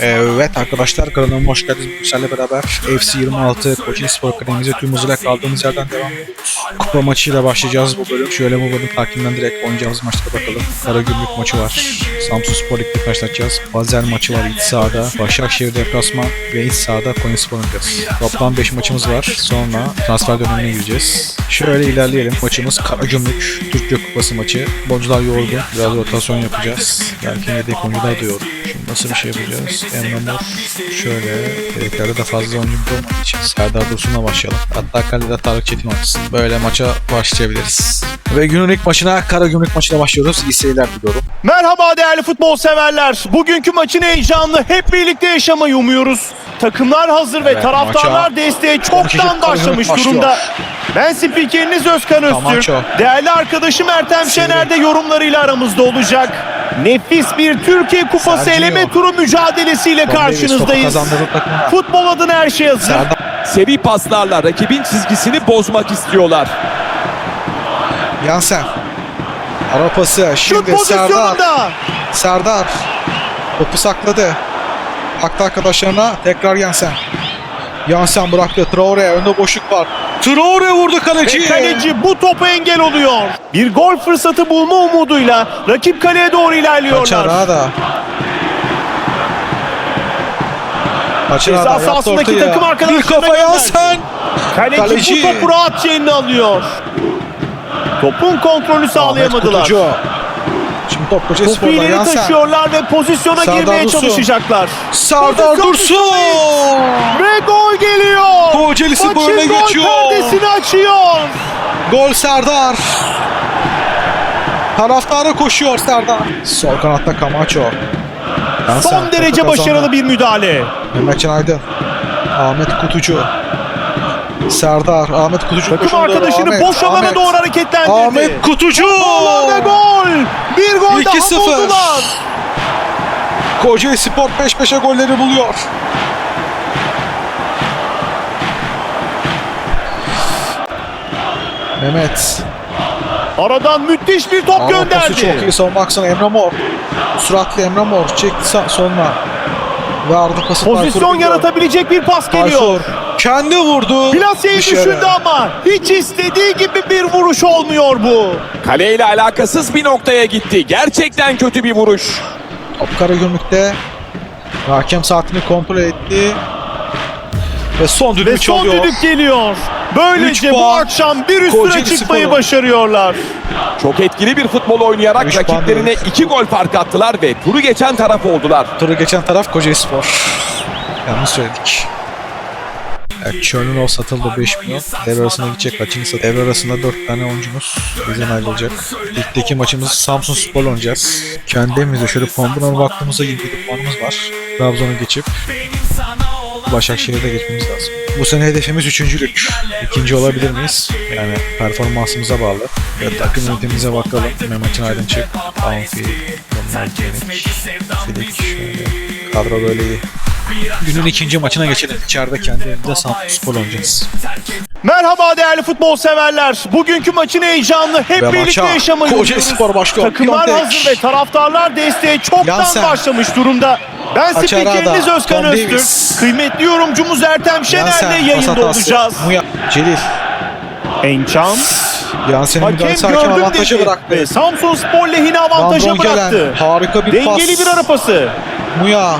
Evet arkadaşlar kanalıma hoş geldiniz. Yüksel'le beraber FC 26 Kocaeli Spor Akademimize tüm hızıyla kaldığımız yerden devam ediyoruz. Kupa maçıyla başlayacağız bu bölüm. Şöyle bu bölüm takibinden direkt oynayacağımız maçlara bakalım. Karagümrük maçı var. Samsun Spor Lig'de karşılaşacağız. Bazel maçı var iç sahada. Başakşehir deplasman ve iç sahada Konya Spor oynayacağız. Toplam 5 maçımız var. Sonra transfer dönemine gireceğiz. Şöyle ilerleyelim. Maçımız Karagümrük Türkiye Kupası maçı. Bolcular yorgun. Biraz rotasyon yapacağız. Belki yedek oyuncular da yorgun. Şimdi nasıl bir şey yapacağız? Emre Mor şöyle yedeklerde de fazla oyuncu bulmadığı için Serdar Dursun'la başlayalım. Hatta kalede Tarık Çetin oynasın. Böyle maça başlayabiliriz. Ve günün ilk maçına Karagümrük maçıyla başlıyoruz. İyi seyirler diliyorum. Merhaba değerli futbol severler. Bugünkü maçın heyecanını hep birlikte yaşamayı umuyoruz. Takımlar hazır ve Evet, taraftarlar maça desteğe konuşacak çoktan başlamış başlıyor. durumda. Ben spikeriniz Özkan Öztürk. Değerli arkadaşım Ertem Şener de yorumlarıyla aramızda olacak. Nefis bir Türkiye Kupası Sergio. eleme turu mücadelesiyle karşınızdayız. Futbol adına her şey hazır. Serdar Seri paslarla rakibin çizgisini bozmak istiyorlar. Yansen. Ara pası. Şut Şimdi Serdar. pozisyonunda. Serdar. Topu sakladı. Baktı arkadaşlarına. Tekrar Yansen. Yansen bıraktı. Traore. Önde boşluk var. Traore vurdu kaleci. Ve kaleci bu topa engel oluyor. Bir gol fırsatı bulma umuduyla rakip kaleye doğru ilerliyorlar. Kaçar ha da. Kaçar ha Ceza sahasındaki takım arkadaşlarına Bir kafa gönderdi. Kaleci, Kaleci. bu topu rahatça eline alıyor. Topun kontrolü sağlayamadılar. Top Kocaeli Topu ileri Yansen. taşıyorlar ve pozisyona Serdar girmeye Dursun. çalışacaklar. Pozisyon Dursun. Ve gol geliyor. Kocaeli Spor Maçın gol geçiyor. perdesini açıyor. Gol Serdar. Taraftara koşuyor Serdar. Sol kanatta Camacho. Yansen Son topu derece kazandı. başarılı bir müdahale. Mehmet Can Aydın. Ahmet Kutucu. Serdar. Ahmet Kutucu. Takım arkadaşını Ahmet, boş alana Ahmet. doğru hareketlendirdi. Ahmet Kutucu. Ve gol. Bir gol daha 2-0. buldular. Kocaeli Spor peş peşe golleri buluyor. Mehmet. Aradan müthiş bir top Arapası gönderdi. çok iyi savunma aksana Emre Mor. Suratlı Emre Mor. Çekti sa- sonuna. Ve ardı pası Pozisyon Tayfur yaratabilecek bir pas geliyor. Tayfur. Kendi vurdu. Plaseyi Dışarı. düşündü ama hiç istediği gibi bir vuruş olmuyor bu. Kaleyle alakasız bir noktaya gitti. Gerçekten kötü bir vuruş. Top Karagümrük'te. Hakem saatini kontrol etti. Ve son düdüğü Ve son çalıyor. düdük geliyor. Böylece bu puan. akşam bir üstüne Kocaeli çıkmayı Spor'a. başarıyorlar. Çok etkili bir futbol oynayarak Üç puan rakiplerine diyoruz. iki gol fark attılar ve turu geçen taraf oldular. Turu geçen taraf Kocaeli Spor. Yanlış söyledik. Evet, Çölünov satıldı 5 milyon. Devre arasına gidecek kaçıncı satı? Devre arasında 4 tane oyuncumuz bizden ayrılacak. Ligdeki maçımız Samsun Spor oynayacağız. Kendi şöyle Pambuna'na baktığımızda 27 puanımız var. Trabzon'u geçip Başakşehir'de geçmemiz lazım. Bu sene hedefimiz üçüncülük. İkinci olabilir miyiz? Yani performansımıza bağlı. Ya takım yönetimimize bakalım. Mehmet'in Aydınçık, Amfi, Donlar Cenik, Filik. Kadro böyle iyi. Günün ikinci maçına geçelim. İçeride kendi evimizde Samsun Spor oynayacağız. Merhaba değerli futbol severler. Bugünkü maçın heyecanını hep Ve birlikte maça yaşamayı umuyoruz. Spor başlıyor. Takımlar Piontek. hazır ve taraftarlar desteğe çoktan Yansen. başlamış durumda. Ben spikeriniz Özkan Tom Öztürk. Davis. Kıymetli yorumcumuz Ertem Şener'le yayında olacağız. Muya, Celil. Ençam. Yansen'in müdahalesi hakem avantajı bıraktı. ve Samsun Spor lehine avantaja Van Dongelen, bıraktı. harika bir Dengeli pas. bir ara pası. Muya.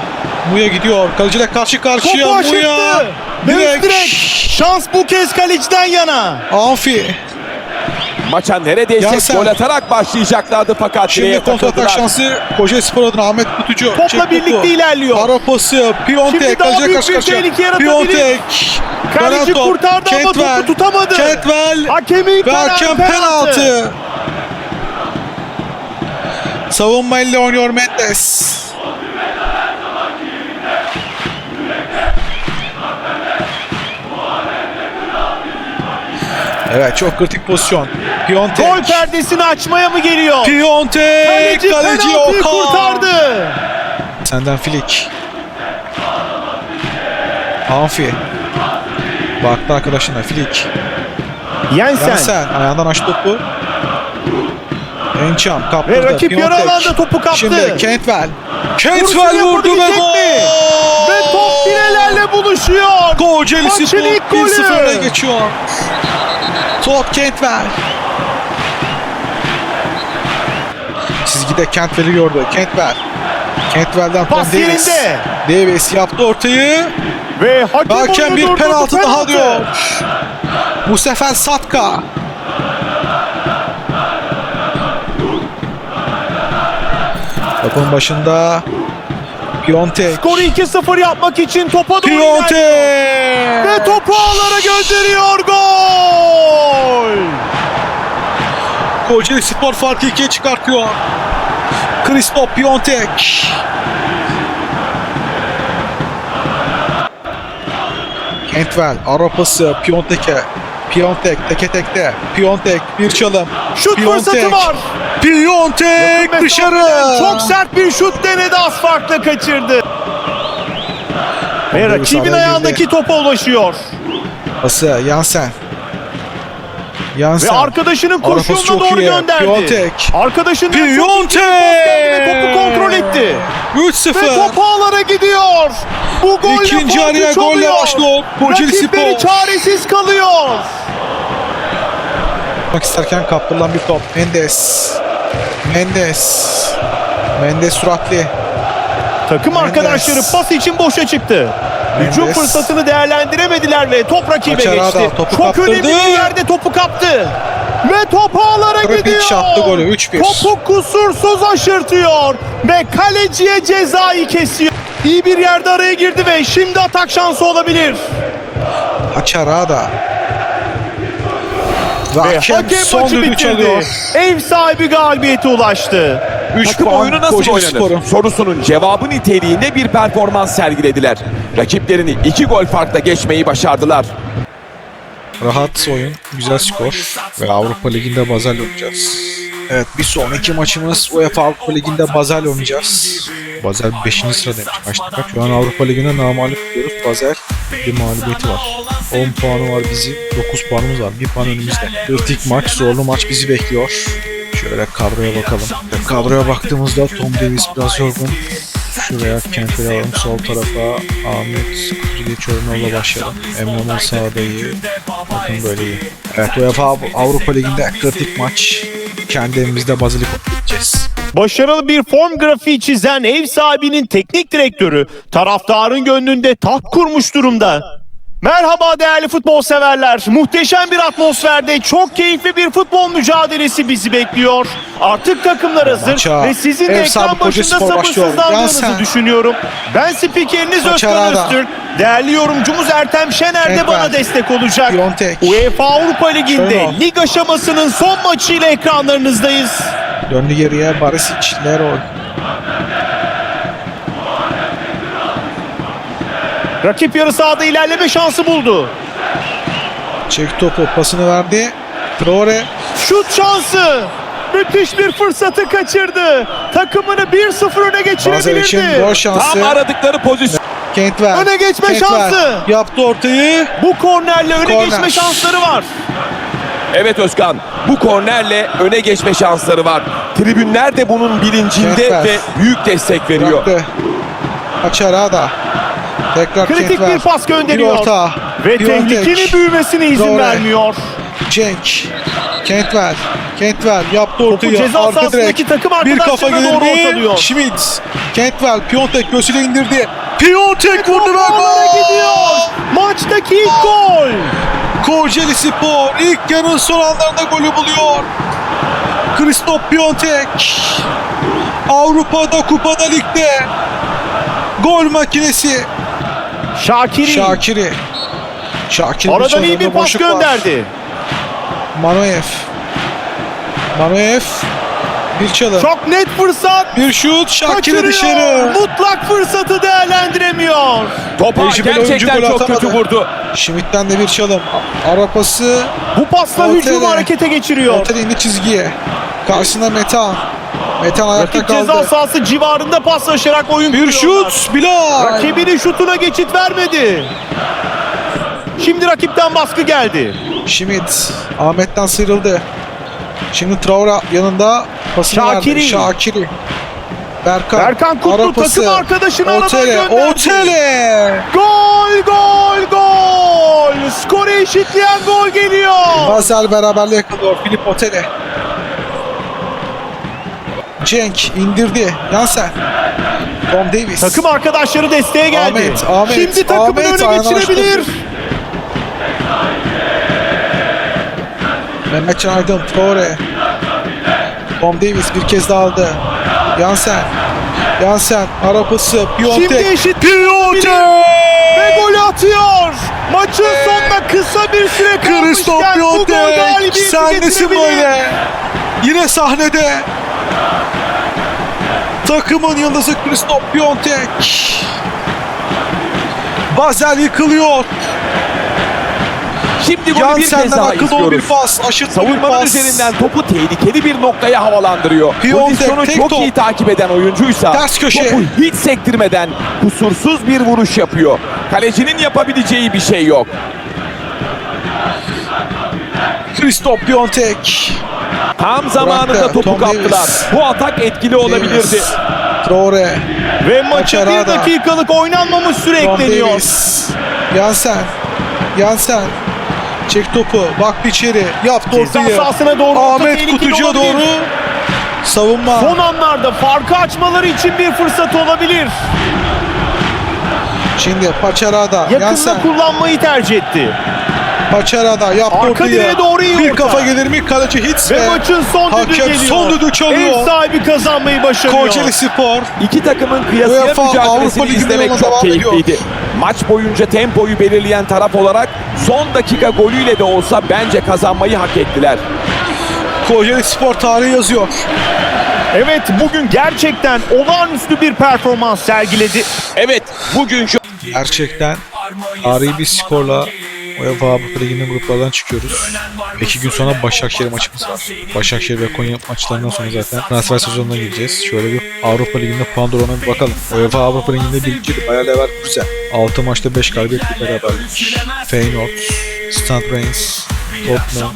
Muya gidiyor. Kaleciyle karşı karşıya. Topu Muya. Direkt. direkt. Şans bu kez kaleciden yana. Amfi. Maça neredeyse Yansen. gol atarak başlayacaklardı fakat Şimdi kontratak şansı Kocaeli Spor adına Ahmet Kutucu. Topla Çek topu. birlikte ilerliyor. Ara pası. Piontek. Şimdi daha Kaleciyle büyük karşı bir karşıya. tehlike yaratabilir. Piontek. Kaleci top. kurtardı ama Cantwell. topu tutamadı. Cantwell. Hakemin Ve kararı hakem penaltı. Savunma elle oynuyor Mendes. Evet çok kritik pozisyon. Piontek. Gol perdesini açmaya mı geliyor? Piontek. Kaleci, Kaleci, Okan. kurtardı. Senden Filik. Amfi. Baktı arkadaşına Filik. Yensen. Yansen ayağından açtı topu. Encham kaptırdı. Ve rakip yarı alanda topu kaptı. Şimdi Cantwell. Cantwell vurdu ve gol. Ve top filelerle buluşuyor. Kocaeli Spor ilk golü. 1-0 öne geçiyor. Top Cantwell. Çizgide Cantwell'i gördü. Cantwell. Cantwell'den Pas Davis. yerinde. Davis yaptı ortayı. Ve hakem, Hakem bir penaltı daha diyor. Bu sefer Satka. Topun başında Piontek. Skoru 2-0 yapmak için topa doğru Piontek. Ve topu ağlara gönderiyor. Gol! Kocaeli Spor farkı ikiye çıkartıyor. Kristo Piontek. Cantwell ara pası Piontek'e. Piontek teke tekte. Piontek bir çalım. Şut Piontek. fırsatı var. Piontek Mesafeden dışarı. Çok sert bir şut denedi az farkla kaçırdı. Ve rakibin araya ayağındaki girdi. topa ulaşıyor. Pası Yansen. Ve Yansen. arkadaşının Ara pası koşuğuna doğru iyi. gönderdi. Piontek. Arkadaşının Piontek. ve topu kontrol etti. 3-0. Ve top ağlara gidiyor. Bu golle İkinci araya golle başlıyor. Rakipleri çaresiz kalıyor. Yapmak isterken kaptırılan bir top. Mendes. Mendes. Mendes suratli. Takım arkadaşları pas için boşa çıktı. Hücum fırsatını değerlendiremediler ve top rakibe Maçarada geçti. topu Çok kaptırdı. önemli bir yerde topu kaptı. Ve top ağlara gidiyor. attı golü, 3-1. Topu kusursuz aşırtıyor. Ve kaleciye cezayı kesiyor. İyi bir yerde araya girdi ve şimdi atak şansı olabilir. Haçarada. Ve Ve hakem hakem son maçı bitirdi. Ev sahibi galibiyete ulaştı. 3 Takım puan oyunu nasıl Kocaeli oynanır? Spor'un. Sorusunun cevabı niteliğinde bir performans sergilediler. Rakiplerini iki gol farkla geçmeyi başardılar. Rahat oyun, güzel skor ve Avrupa Ligi'nde Basel oynayacağız. Evet bir sonraki maçımız UEFA Avrupa Ligi'nde Basel oynayacağız. Basel 5. sıradaymış kaçta kaç. Şu an Avrupa Ligi'nde namalip diyoruz. Basel bir mağlubiyeti var. 10 puanı var bizim. 9 puanımız var. 1 puan önümüzde. Kritik maç, zorlu maç bizi bekliyor. Şöyle kadroya bakalım. Kadroya baktığımızda Tom Davis biraz yorgun. Şuraya Kent'i alalım sol tarafa. Ahmet Kuzuge Çorum'la başlayalım. Emre Mor sağda iyi. Bakın böyle iyi. Evet UEFA Avrupa Ligi'nde kritik maç. Kendi evimizde Bazilik'e gideceğiz. Başarılı bir form grafiği çizen ev sahibinin teknik direktörü taraftarın gönlünde taht kurmuş durumda. Merhaba değerli futbol severler. Muhteşem bir atmosferde çok keyifli bir futbol mücadelesi bizi bekliyor. Artık takımlar hazır Maça ve sizin de ekran başında sabırsızlandığınızı düşünüyorum. Ben spikeriniz Özkan. Öztürk. Değerli yorumcumuz Ertem Şener de bana destek olacak. Piontek. UEFA Avrupa Ligi'nde lig aşamasının son maçıyla ekranlarınızdayız. Döndü geriye Barisic, Leroy. Rakip yarı sahada ilerleme şansı buldu. Çek topu pasını verdi. Traore Şut şansı. Müthiş bir fırsatı kaçırdı. Takımını 1-0 öne geçirebilirdi. gol şansı. Tam aradıkları pozisyon. Kentver. Öne geçme Kentver şansı. Yaptı ortayı. Bu kornerle öne Korner. geçme şansları var. Evet Özkan, bu kornerle öne geçme şansları var. Tribünler de bunun bilincinde Kentler. ve büyük destek veriyor. Bıraktı. Haçarada. Tekrar Kritik bir pas Bir gönderiyor. orta. Ve Piontek. tehlikenin büyümesine izin Traore. vermiyor. Cenk. Kentver. Kentver yaptı Topu ortayı. ceza Arka direk. sahasındaki takım Bir kafa gelir. Schmidt. Kentver. Piontek göğsüyle indirdi. Piontek vurdu ve gol. gidiyor. Maçtaki ilk gol. Kocaeli Spor ilk yarının son anlarında golü buluyor. Christoph Piontek. Avrupa'da, kupada, ligde. Gol makinesi. Şakiri. Şakiri. Şakiri Aradan iyi bir pas boşluk var. gönderdi. Manoev. Manoev. Bir çalım. Çok net fırsat. Bir şut. Şakiri Kaçırıyor. dışarı. Mutlak fırsatı değerlendiremiyor. Topa Tecrübeli gerçekten çok kötü atamadı. vurdu. Schmidt'ten de bir çalım. Ara pası. Bu pasla Ortaya. hücumu harekete geçiriyor. Ortada indi çizgiye. Karşısında Metan. Metan ayakta Rakip ceza kaldı. sahası civarında paslaşarak oyun Bir kuruyorlar. şut. Bilal. Rakibinin şutuna geçit vermedi. Şimdi rakipten baskı geldi. Schmidt Ahmet'ten sıyrıldı. Şimdi Traore yanında pasını Şakiri. verdi. Şakiri. Berkan. Berkan Kutlu Arapası. takım arkadaşını aradan Otele. gönderdi. Otele. Gol gol gol. Skoru eşitleyen gol geliyor. Basel beraberliği yakalıyor. Filip Otele. Cenk indirdi. Yansen. Tom Davis. Takım arkadaşları desteğe geldi. Ahmet, Ahmet, Şimdi takımın Ahmet öne ayağına geçirebilir. Mehmetcan Aydın. Traore. Tom Davis bir kez daha aldı. Yansen. Yansen. Arapası. Şimdi Piontek. eşit ve gol atıyor. Maçın sonunda kısa bir süre kalmışken bu gol Piontek. galibiyeti Sen nesin böyle? Yine sahnede. Takımın yıldızı Kristof Piontek. Basel yıkılıyor. Şimdi golü bir kez daha akıl dolu bir pas. Bir Savunmanın pas. üzerinden topu tehlikeli bir noktaya havalandırıyor. Pozisyonu çok top. iyi takip eden oyuncuysa Ters köşe. topu hiç sektirmeden kusursuz bir vuruş yapıyor. Kalecinin yapabileceği bir şey yok. Kristof Piontek. Tam zamanında Bıraktı. topu Tom kaptılar. Davis. Bu atak etkili olabilirdi. Davis. Traore. Ve maça bir dakikalık oynanmamış süre Tom ekleniyor. Davis. Yansen. Yansen. Çek topu. Baktı içeri. Yaptı Ceza ortayı. sahasına doğru orta Ahmet tehlikeli Kutucu'ya olabilir. doğru. Savunma. Son anlarda farkı açmaları için bir fırsat olabilir. Şimdi Paçarada. Yakında Yansen. kullanmayı tercih etti. Paçarada yaptı Arka direğe doğru iyi Bir orta. kafa gelir mi? Kaleci hits Ve ve maçın son düdüğü hakem geliyor. son düdüğü çalıyor. Ev sahibi kazanmayı başarıyor. Kocaeli Spor. İki takımın kıyasıya UEFA Avrupa mücadelesini Ligi'nde izlemek çok devam ediyor. keyifliydi. Maç boyunca tempoyu belirleyen taraf olarak son dakika golüyle de olsa bence kazanmayı hak ettiler. Kocaeli Spor tarihi yazıyor. Evet bugün gerçekten olağanüstü bir performans sergiledi. Evet bugün şu Gerçekten tarihi bir skorla UEFA Avrupa Ligi'nin gruplardan çıkıyoruz. İki gün sonra Başakşehir maçımız var. Başakşehir ve Konya maçlarından sonra zaten transfer sezonuna gireceğiz. Şöyle bir Avrupa Ligi'nde puan durumuna bir bakalım. UEFA Avrupa Ligi'nde birinci Bayer Leverkusen. 6 maçta 5 galibiyet bir beraberlik. Feyenoord, Stade Reims, Tottenham,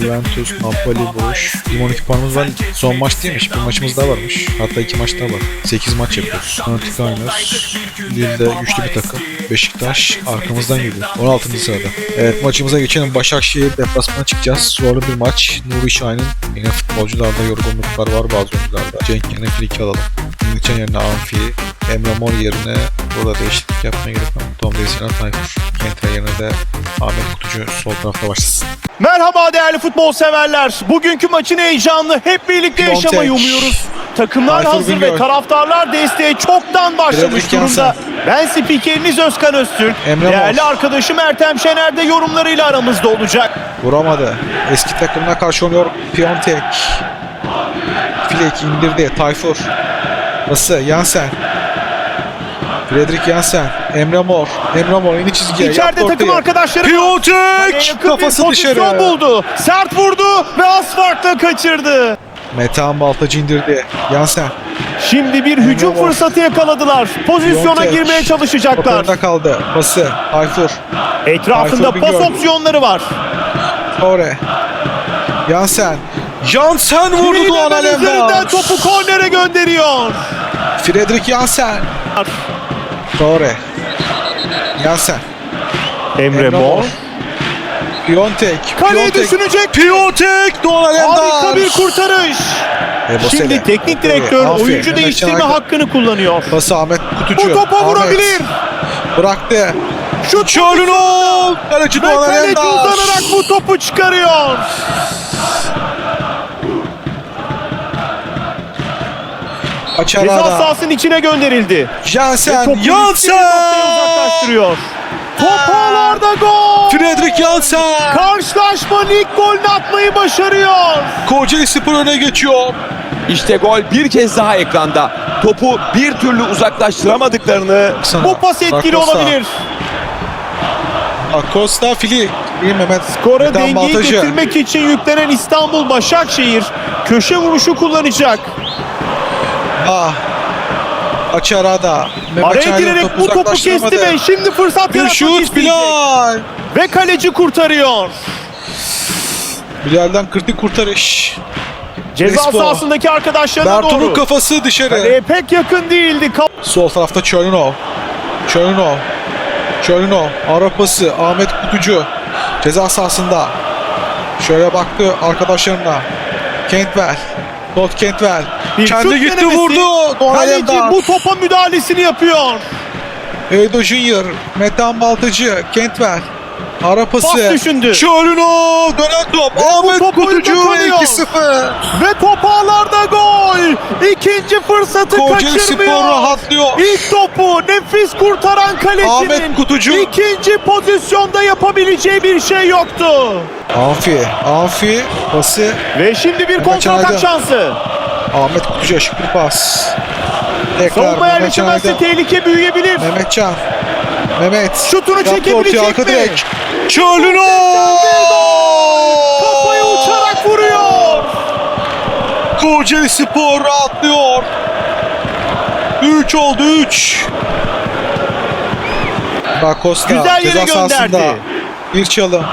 Juventus, Napoli, Boş. 12 puanımız var. Son maç değilmiş. Bir maçımız daha varmış. Hatta iki maç daha var. 8 maç yapıyoruz. Fanatik oynuyoruz. Lille'de güçlü bir takım. Beşiktaş arkamızdan geliyor. 16. sırada. Evet maçımıza geçelim. Başakşehir deplasmana çıkacağız. Zorlu bir maç. Nuri Şahin'in yine futbolcularda yorgunluklar var bazı oyuncularda. Cenk yerine Friki alalım. Ümitcan yerine Amfi. Emre Mor yerine burada değişiklik yapmaya gerek yok. Tom yerine Tayfur. Kente yerine de Ahmet Kutucu sol tarafta başlasın. Merhaba değerli futbol severler. Bugünkü maçın heyecanını hep birlikte Piontek. yaşamayı umuyoruz. Takımlar Tayfur hazır Bingöl. ve taraftarlar desteğe çoktan başlamış durumda. Ben spikeriniz Özkan Öztürk. Emre Değerli Mor. arkadaşım Ertem Şener de yorumlarıyla aramızda olacak. Vuramadı. Eski takımına karşı oynuyor Piontek. Filek indirdi. Tayfur. Pası Yansen. Fredrik Yansen. Emre Mor. Emre Mor yeni çizgiye. İçeride yaptı takım ortaya. arkadaşları Piontek! yakın Kafası dışarı. buldu. Sert vurdu ve asfaltla kaçırdı. Metehan Baltacı indirdi. Yansen. Şimdi bir hücum Mor. fırsatı yakaladılar. Pozisyona Piontek. girmeye çalışacaklar. Topunda kaldı. Pası. Tayfur. Etrafında Tayfur pas Bingöl. opsiyonları var. Tore. Yansen. Yansen vurdu Doğan Alemdar. topu kornere gönderiyor. Fredrik Yansen. Tore. Yansen. Emre Mor. Piontek. Kaleye Piontek. düşünecek. Piontek Doğan Alemdar. Harika bir kurtarış. Ebosele. Şimdi teknik direktör Aferin. oyuncu Mehmet değiştirme Aykut. hakkını kullanıyor. Pası Ahmet Kutucu. Bu topa Ahmet. vurabilir. Bıraktı. Şut Çölünol. Kaleci ve Doğan kaleci Alemdar. uzanarak bu topu çıkarıyor. Ceza Açarada. sahasının içine gönderildi. Jansen. Jansen. uzaklaştırıyor. Top ağlarda gol. Fredrik Jansen. Karşılaşmanın ilk golünü atmayı başarıyor. Kocaeli Spor öne geçiyor. işte gol bir kez daha ekranda. Topu bir türlü uzaklaştıramadıklarını Baksana. Bu pas etkili Acosta. olabilir. Acosta Fili. İyi Mehmet. Skora dengeyi getirmek için yüklenen İstanbul Başakşehir köşe vuruşu kullanacak. Ah. Açarada. Araya girerek bu topu kesti ve şimdi fırsat Bir yaratmak şut isteyecek. Bilal. Ve kaleci kurtarıyor. Bilal'den kritik kurtarış. Ceza Crespo. sahasındaki arkadaşlarına Berto'nun doğru. kafası dışarı. Kaleye pek yakın değildi. Ka- Sol tarafta Çölünov. Çölünov. Çölünov. Ara pası. Ahmet Kutucu. Ceza sahasında. Şöyle baktı arkadaşlarına. Kentvel. Todd Kentvel. Bir Kendi gitti denemesi. vurdu. Kaleci bu topa müdahalesini yapıyor. Edo Junior. Metan Baltacı. Kentvel. Ara pası. Pas düşündü. Çölünov. Dönen top. Ahmet Kutucu ve kalıyor. 2-0. Ve top ağlarda gol. İkinci fırsatı Kocaeli Spor kaçırmıyor. rahatlıyor. İlk topu nefis kurtaran kalecinin Ahmet Kutucu. ikinci pozisyonda yapabileceği bir şey yoktu. Amfi. Amfi. Pası. Ve şimdi bir kontratak şansı. Ahmet Kutucu şık bir pas. Tekrar Savunma yerleşemezse tehlike büyüyebilir. Mehmetcan. Mehmet. Şutunu çekebilecek mi? direk. Çölünov. Kafayı uçarak vuruyor. Kocaeli Spor rahatlıyor. 3 oldu 3. Bak Costa Güzel yere gönderdi. Bir çalım.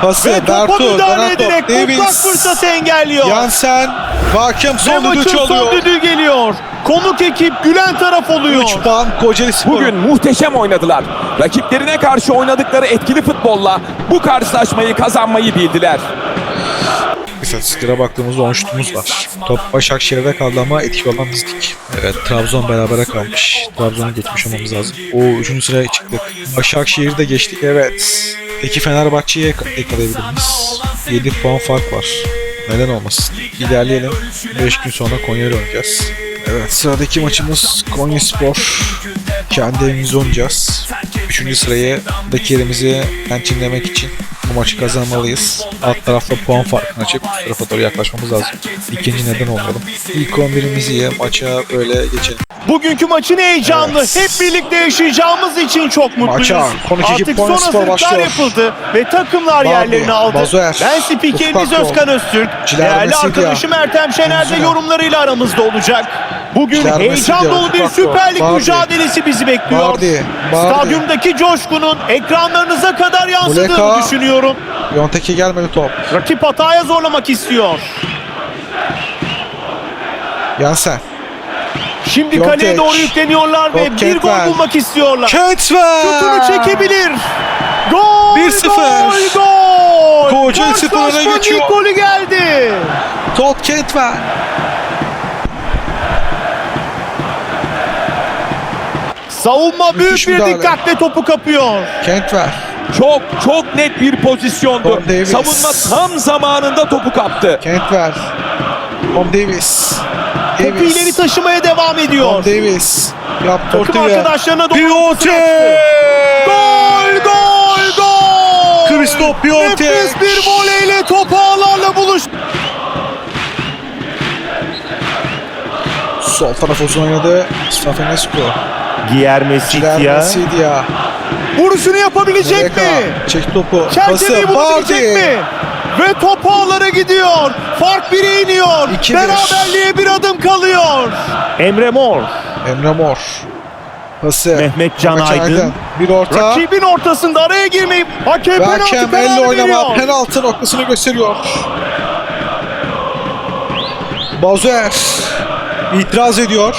Pası Ve topa Bertu, müdahale ederek Davis, fırsatı engelliyor. Yansen, Ve son düdüğü maçın son çalıyor. düdüğü geliyor. Konuk ekip gülen taraf oluyor. 3 puan Kocaeli Spor. Bugün muhteşem oynadılar. Rakiplerine karşı oynadıkları etkili futbolla bu karşılaşmayı kazanmayı bildiler. İstatistiklere baktığımızda 10 şutumuz var. Top Başakşehir'de kaldı ama etki olan bizdik. Evet Trabzon berabere kalmış. Trabzon'u geçmiş olmamız lazım. O 3. sıraya çıktık. Başakşehir'de geçtik evet. Peki Fenerbahçe'ye yakalayabilir miyiz? 7 puan fark var. Neden olmasın? İlerleyelim. 5 gün sonra Konya'yla oynayacağız. Evet sıradaki maçımız Konya Spor. Kendi evimizde oynayacağız. 3. sırayı daki yerimizi pençinlemek için bu maçı kazanmalıyız. Alt tarafta puan farkını açıp üst tarafa doğru yaklaşmamız lazım. İkinci neden olmayalım. İlk 11'imizi iyi maça böyle geçelim. Bugünkü maçın heyecanlı. Evet. Hep birlikte yaşayacağımız için çok mutluyuz. Maça, Artık son hazırlıklar başlıyor. yapıldı ve takımlar Barbie, yerlerini aldı. Bazoer, ben spikeriniz Özkan Öztürk. Ciler Değerli arkadaşım Ertem Şener de yorumlarıyla aramızda olacak. Bugün Ciler heyecan Mesidya, dolu bir Süper Lig mücadelesi bizi bekliyor. Bardi, Bardi. Stadyumdaki coşkunun ekranlarınıza kadar yansıdığını Muleka. düşünüyorum. Yontek'e gelmedi top. Rakip hataya zorlamak istiyor. Yansen. Şimdi Piontek. kaleye doğru yükleniyorlar ve Top bir gol bulmak istiyorlar. Kentvel. Şutunu çekebilir. Gol! 1-0. Gol! Gol! Öne Karşılaşmanın geçiyor. ilk golü geldi. Todd Kentvel. Savunma büyük Müthiş bir müdahale. dikkatle topu kapıyor. Kentvel. Çok çok net bir pozisyondu. Tom. Savunma tam zamanında topu kaptı. Kentvel. Tom Davis. Topu Davis. ileri taşımaya devam Tom ediyor. Davis. Yaptı Takım ortaya. arkadaşlarına doğru. Gol! Gol! Gol! Christoph Piontek. Nefis bir voleyle topu ağlarla buluştu. Sol taraf uzun oynadı. Stafenescu. Guillermo Ciler Mesidya. Vuruşunu yapabilecek Muleka. mi? Çek topu. Çerçeveyi Pası. bulabilecek mi? Ve top ağlara gidiyor. Fark bire iniyor. 2-1. Beraberliğe bir adım kalıyor. Emre Mor. Emre Mor. Pası. Mehmet Can Aydın. Bir orta. Rakibin ortasında araya girmeyip hakem penaltı hakem kararı elle oynama veriyor. penaltı noktasını gösteriyor. Bazuer itiraz ediyor.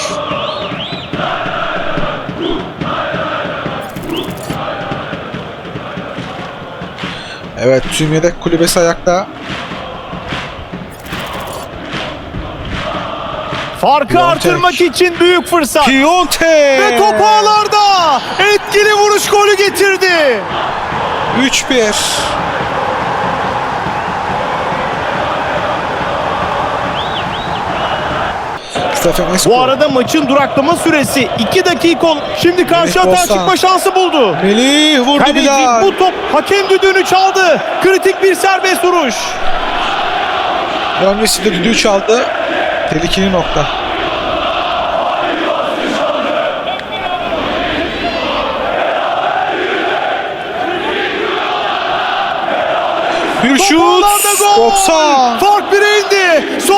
Evet tüm yedek kulübesi ayakta. Farkı Piontek. artırmak için büyük fırsat. Piontek. Ve top ağlarda. Etkili vuruş golü getirdi. 3-1. Bu arada maçın duraklama süresi 2 dakika. Şimdi karşı hata çıkma şansı buldu. Melih vurdu Kaleci Bilal. bu top hakem düdüğünü çaldı. Kritik bir serbest vuruş. Dönmesi de düdüğü çaldı. Tehlikeli nokta. Bir şut. Topağlarda gol. 90. Fark bire indi. Son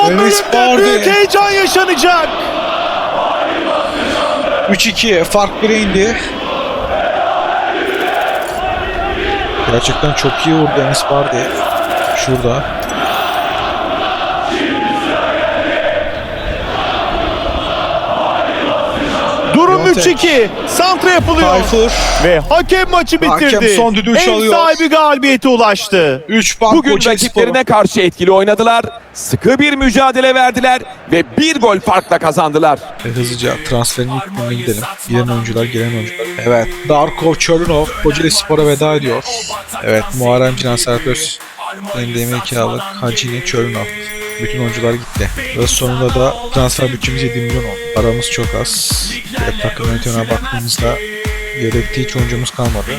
Bardi. büyük heyecan yaşanacak. 3-2 fark bire indi. Gerçekten çok iyi vurdu Enis Bardi. Şurada. 3-2. Santra yapılıyor. Tayfur. Ve hakem maçı bitirdi. Hakem son düdüğü Ev çalıyor. sahibi galibiyete ulaştı. 3 puan Bugün rakiplerine Spor'a. karşı etkili oynadılar. Sıkı bir mücadele verdiler ve bir gol farkla kazandılar. Ve hızlıca transferin ilk bölümüne gidelim. Gelen oyuncular, gelen oyuncular. Evet. Darko Çorunov Kocaeli Spor'a veda ediyor. Evet. Muharrem Cinan Serpöz. NDM kiralık Hacini Çorunov. Bütün oyuncular gitti. Ve sonunda da transfer bütçemiz 7 milyon oldu. Paramız çok az. Ve takım yönetimine baktığımızda yedekte hiç oyuncumuz kalmadı.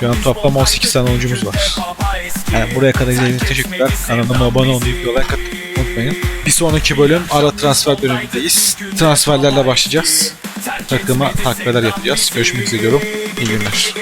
Şu an toplam 18 tane oyuncumuz var. Yani buraya kadar izlediğiniz teşekkürler. Kanalıma abone olmayı, videoya like unutmayın. Bir sonraki bölüm ara transfer dönemindeyiz. Transferlerle başlayacağız. Takıma takviyeler yapacağız. Görüşmek üzere diyorum. İyi günler.